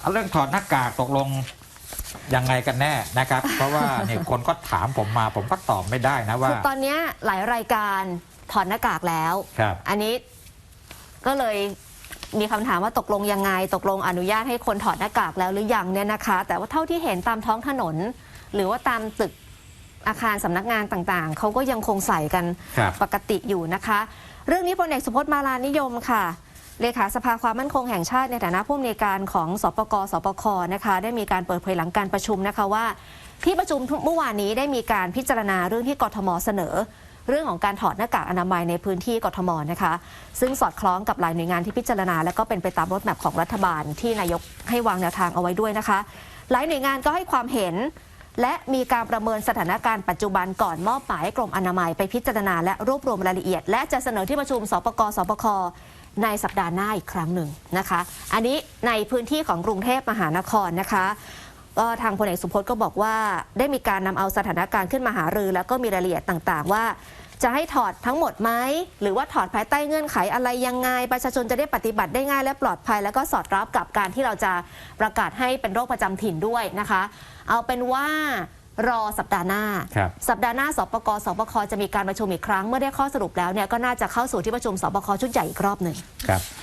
เอาเรื่องถอดหน้ากากตกลงยังไงกันแน่นะครับ เพราะว่าเนี่ยคนก็ถามผมมาผมก็ตอบไม่ได้นะว่าคือตอนเนี้ยหลายรายการถอดหน้ากากแล้ว ครับ อันนี้ก็เลยมีคำถามว่าตกลงยังไง ตกลงอนุญาตให้คนถอดหน้ากากแล้วหรือยังเนี่ยนะคะ แต่ว่าเท่าที่เห็นตามท้องถนน หรือว่าตามตึกอาคารสำนักงานต่างๆ เขาก็ยังคงใส่กันครับ ปกติอยู่นะคะ เรื่องนี้พลเอกสุพจน์มาลานิยมค่ะ เลขาสภาความมั่นคงแห่งชาติในฐานะผู้อำนวยการของสปกสปคนะคะได้มีการเปิดเผยหลังการประชุมนะคะว่า ที่ประชุมเมื่อวานนี้ได้มีการพิจารณาเรื่องที่กทมเสนอ เรื่องของการถอดหน้ากากอนามัยในพื้นที่กทมนะคะ ซึ่งสอดคล้องกับหลายหน่วยงานที่พิจารณา และก็เป็นไปตามรถแมพของรัฐบาลที่นายกให้วางแนวทางเอาไว้ด้วยนะคะ หลายหน่วยงานก็ให้ความเห็น และมีการประเมินสถานการณ์ปัจจุบันก่อนมอบหมายให้กรมอนามัยไปพิจารณาและรวบรวมรายละเอียด และจะเสนอที่ประชุมสปกสปคในสัปดาห์หน้าอีกครั้งหนึ่งนะคะ อันนี้ในพื้นที่ของกรุงเทพมหานครนะคะก็ทางพลเอกสุพจน์ก็บอกว่าได้มีการนำเอาสถานการณ์ขึ้นมาหารือ แล้วก็มีรายละเอียดต่าง ๆ ว่า จะให้ถอดทั้งหมดไหมหรือว่าถอดภายใต้เงื่อนไขอะไรยังไง ประชาชนจะได้ปฏิบัติได้ง่ายและปลอดภัย แล้วก็สอดรับกับการที่เราจะประกาศให้เป็นโรคประจำถิ่นด้วยนะคะ เอาเป็นว่ารอสัปดาห์หน้า สัปดาห์หน้าสปกสปคจะมีการประชุมอีกครั้ง เมื่อได้ข้อสรุปแล้วเนี่ยก็น่าจะเข้าสู่ที่ประชุมสปคชุดใหญ่อีกรอบหนึ่งครับ